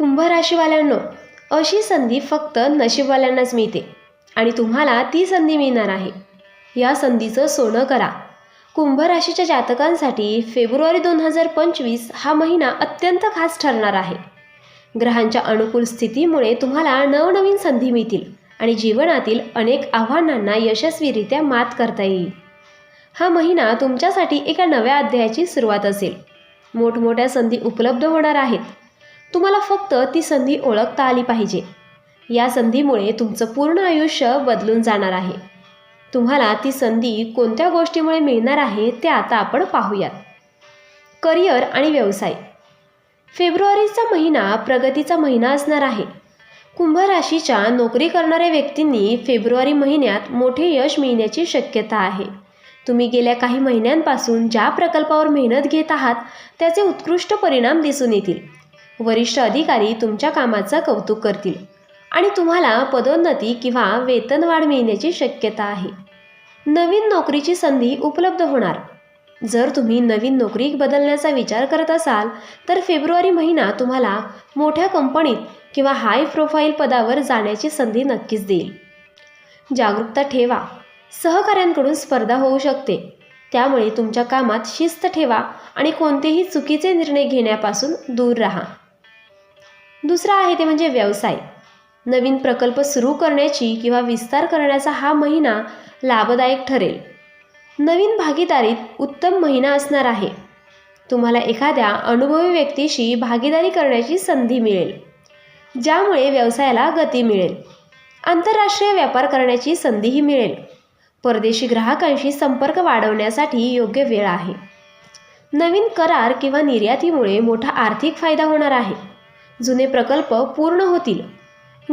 कुंभ राशीवाल्यांनो अशी संधी फक्त नशीबवाल्यांनाच मिळते आणि तुम्हाला ती संधी मिळणार आहे. या संधीचं सोनं करा. कुंभ राशीच्या जातकांसाठी फेब्रुवारी दोन हजार पंचवीस हा महिना अत्यंत खास ठरणार आहे. ग्रहांच्या अनुकूल स्थितीमुळे तुम्हाला नवनवीन संधी मिळतील आणि जीवनातील अनेक आव्हानांना यशस्वीरित्या मात करता येईल. हा महिना तुमच्यासाठी एका नव्या अध्यायाची सुरुवात असेल. मोठमोठ्या संधी उपलब्ध होणार आहेत. तुम्हाला फक्त ती संधी ओळखता आली पाहिजे. या संधीमुळे तुमचं पूर्ण आयुष्य बदलून जाणार आहे. तुम्हाला ती संधी कोणत्या गोष्टीमुळे मिळणार आहे ते आता आपण पाहूयात. करिअर आणि व्यवसाय. फेब्रुवारीचा महिना प्रगतीचा महिना असणार आहे. कुंभ राशीच्या नोकरी करणाऱ्या व्यक्तींनी फेब्रुवारी महिन्यात मोठे यश मिळण्याची शक्यता आहे. तुम्ही गेल्या काही महिन्यांपासून ज्या प्रकल्पावर मेहनत घेत आहात त्याचे उत्कृष्ट परिणाम दिसून येतील. वरिष्ठ अधिकारी तुमच्या कामाचं कौतुक करतील. आणि तुम्हाला पदोन्नती किंवा वेतनवाढ मिळण्याची शक्यता आहे. नवीन नोकरीची संधी उपलब्ध होणार. जर तुम्ही नवीन नोकरी बदलण्याचा विचार करत असाल तर फेब्रुवारी महिना तुम्हाला मोठ्या कंपनीत किंवा हाय प्रोफाईल पदावर जाण्याची संधी नक्कीच देईल. जागरूकता ठेवा. सहकाऱ्यांकडून स्पर्धा होऊ शकते. त्यामुळे तुमच्या कामात शिस्त ठेवा आणि कोणतेही चुकीचे निर्णय घेण्यापासून दूर राहा. दुसरा आहे ते म्हणजे व्यवसाय. नवीन प्रकल्प सुरू करण्याची किंवा विस्तार करण्याचा हा महिना लाभदायक ठरेल. नवीन भागीदारीत उत्तम महिना असणार आहे. तुम्हाला एखाद्या अनुभवी व्यक्तीशी भागीदारी करण्याची संधी मिळेल ज्यामुळे व्यवसायाला गती मिळेल. आंतरराष्ट्रीय व्यापार करण्याची संधीही मिळेल. परदेशी ग्राहकांशी संपर्क वाढवण्यासाठी योग्य वेळ आहे. नवीन करार किंवा निर्यातीमुळे मोठा आर्थिक फायदा होणार आहे. जुने प्रकल्प पूर्ण होतील.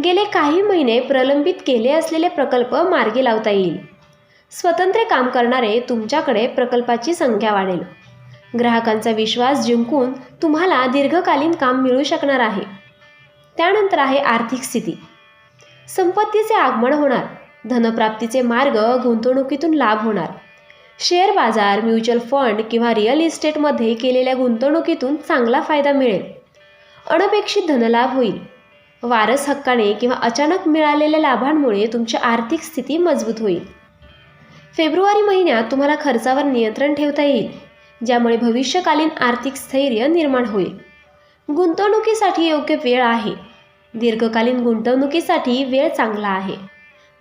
गेले काही महिने प्रलंबित केले असलेले प्रकल्प मार्गी लावता येईल. स्वतंत्र काम करणारे तुमच्याकडे प्रकल्पाची संख्या वाढेल. ग्राहकांचा विश्वास जिंकून तुम्हाला दीर्घकालीन काम मिळू शकणार आहे. त्यानंतर आहे आर्थिक स्थिती. संपत्तीचे आगमन होणार. धनप्राप्तीचे मार्ग गुंतवणुकीतून लाभ होणार. शेअर बाजार म्युच्युअल फंड किंवा रिअल इस्टेटमध्ये केलेल्या गुंतवणुकीतून चांगला फायदा मिळेल. अनपेक्षित धनलाभ होईल. वारस हक्काने किंवा अचानक मिळालेल्या लाभांमुळे तुमची आर्थिक स्थिती मजबूत होईल. फेब्रुवारी महिन्यात तुम्हाला खर्चावर नियंत्रण ठेवता येईल ज्यामुळे भविष्यकालीन आर्थिक स्थैर्य निर्माण होईल. गुंतवणुकीसाठी योग्य वेळ आहे. दीर्घकालीन गुंतवणुकीसाठी वेळ चांगला आहे.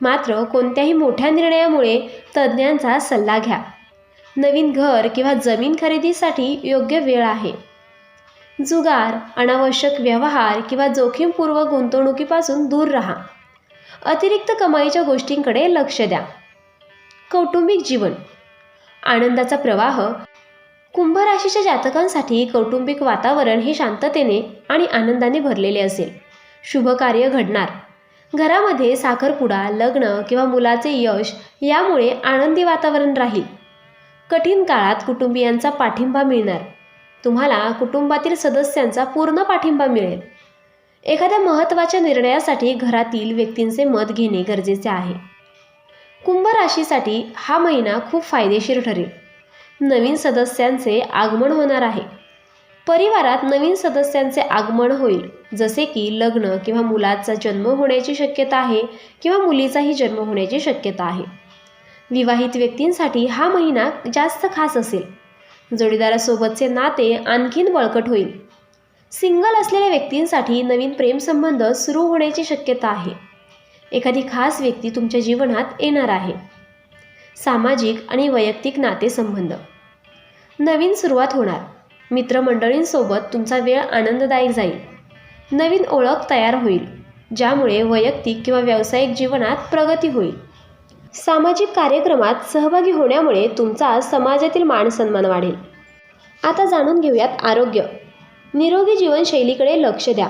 मात्र कोणत्याही मोठ्या निर्णयामुळे तज्ज्ञांचा सल्ला घ्या. नवीन घर किंवा जमीन खरेदीसाठी योग्य वेळ आहे. जुगार अनावश्यक व्यवहार किंवा जोखीमपूर्व गुंतवणुकीपासून दूर राहा. अतिरिक्त कमाईच्या गोष्टींकडे लक्ष द्या. कौटुंबिक जीवन. आनंदाचा प्रवाह. कुंभ राशीच्या जातकांसाठी कौटुंबिक वातावरण हे शांततेने आणि आनंदाने भरलेले असेल. शुभ कार्य घडणार. घरामध्ये साखरपुडा लग्न किंवा मुलाचे यश यामुळे आनंदी वातावरण राहील. कठीण काळात कुटुंबियांचा पाठिंबा मिळणार. तुम्हाला कुटुंबातील सदस्यांचा पूर्ण पाठिंबा मिळेल. एखाद्या महत्त्वाच्या निर्णयासाठी घरातील व्यक्तींचे मत घेणे गरजेचे आहे. कुंभ राशीसाठी हा महिना खूप फायदेशीर ठरेल. नवीन सदस्यांचे आगमन होणार आहे. परिवारात नवीन सदस्यांचे आगमन होईल जसे की लग्न किंवा मुलाचा जन्म होण्याची शक्यता आहे किंवा मुलीचाही जन्म होण्याची शक्यता आहे. विवाहित व्यक्तींसाठी हा महिना जास्त खास असेल. जोडीदारासोबतचे नाते आणखीन बळकट होईल. सिंगल असलेल्या व्यक्तींसाठी नवीन प्रेमसंबंध सुरू होण्याची शक्यता आहे. एखादी खास व्यक्ती तुमच्या जीवनात येणार आहे. सामाजिक आणि वैयक्तिक नातेसंबंध. नवीन सुरुवात होणार. मित्रमंडळींसोबत तुमचा वेळ आनंददायक जाईल. नवीन ओळख तयार होईल ज्यामुळे वैयक्तिक किंवा व्यावसायिक जीवनात प्रगती होईल. सामाजिक कार्यक्रमात सहभागी होण्यामुळे तुमचा समाजातील मानसन्मान वाढेल. आता जाणून घेऊयात आरोग्य. निरोगी जीवनशैलीकडे लक्ष द्या.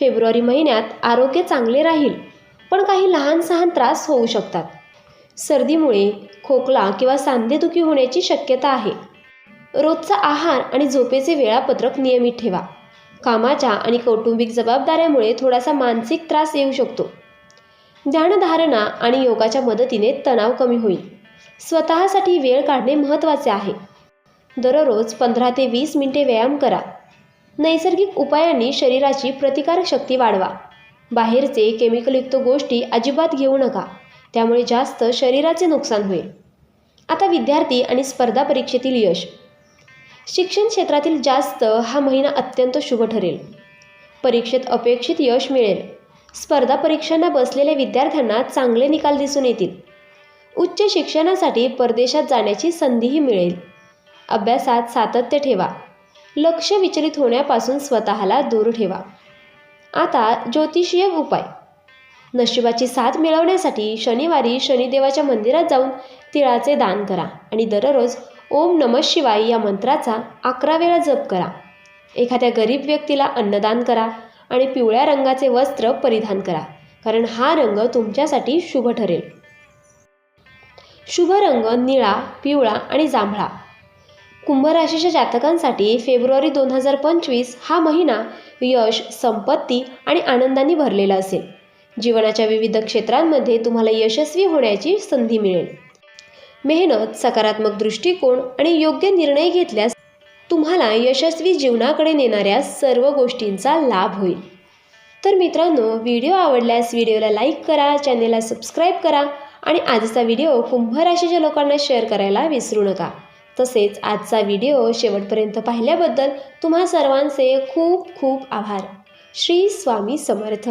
फेब्रुवारी महिन्यात आरोग्य चांगले राहील पण काही लहान सहान त्रास होऊ शकतात. सर्दीमुळे खोकला किंवा सांधेदुखी होण्याची शक्यता आहे. रोजचा आहार आणि झोपेचे वेळापत्रक नियमित ठेवा. कामाच्या आणि कौटुंबिक जबाबदाऱ्यामुळे थोडासा मानसिक त्रास येऊ शकतो. ध्यानधारणा आणि योगाच्या मदतीने तणाव कमी होईल. स्वतःसाठी वेळ काढणे महत्त्वाचे आहे. दररोज पंधरा ते वीस मिनिटे व्यायाम करा. नैसर्गिक उपायांनी शरीराची प्रतिकारक शक्ती वाढवा. बाहेरचे केमिकलयुक्त गोष्टी अजिबात घेऊ नका. त्यामुळे जास्त शरीराचे नुकसान होईल. आता विद्यार्थी आणि स्पर्धा परीक्षेतील यश. शिक्षण क्षेत्रातील जास्त हा महिना अत्यंत शुभ ठरेल. परीक्षेत अपेक्षित यश मिळेल. स्पर्धा परीक्षांना बसलेल्या विद्यार्थ्यांना चांगले निकाल दिसून येतील. उच्च शिक्षणासाठी परदेशात जाण्याची संधीही मिळेल. अभ्यासात सातत्य ठेवा. लक्ष विचलित होण्यापासून स्वतःला दूर ठेवा. आता ज्योतिषीय उपाय. नशिबाची साथ मिळवण्यासाठी शनिवारी शनिदेवाच्या मंदिरात जाऊन तिळाचे दान करा आणि दररोज ओम नम शिवाय या मंत्राचा अकरा वेळा जप करा. एखाद्या गरीब व्यक्तीला अन्नदान करा. आणि पिवळ्या रंगाचे वस्त्र परिधान करा कारण हा रंग तुमच्यासाठी शुभ ठरेल. शुभ रंग निळा पिवळा आणि जांभळा. कुंभ राशीच्या जातकांसाठी फेब्रुवारी दोन हजार पंचवीस हा महिना यश संपत्ती आणि आनंदाने भरलेला असेल. जीवनाच्या विविध क्षेत्रांमध्ये तुम्हाला यशस्वी होण्याची संधी मिळेल. मेहनत सकारात्मक दृष्टिकोन आणि योग्य निर्णय घेतल्यास तुम्हाला यशस्वी जीवनाकडे नेणाऱ्या सर्व गोष्टींचा लाभ होईल. तर मित्रांनो व्हिडिओ आवडल्यास व्हिडिओला लाईक करा चॅनेलला सबस्क्राईब करा आणि आजचा व्हिडिओ कुंभ राशीच्या लोकांना शेअर करायला विसरू नका. तसेच आजचा व्हिडिओ शेवटपर्यंत पाहिल्याबद्दल तुम्हा सर्वांचे खूप खूप आभार. श्री स्वामी समर्थ.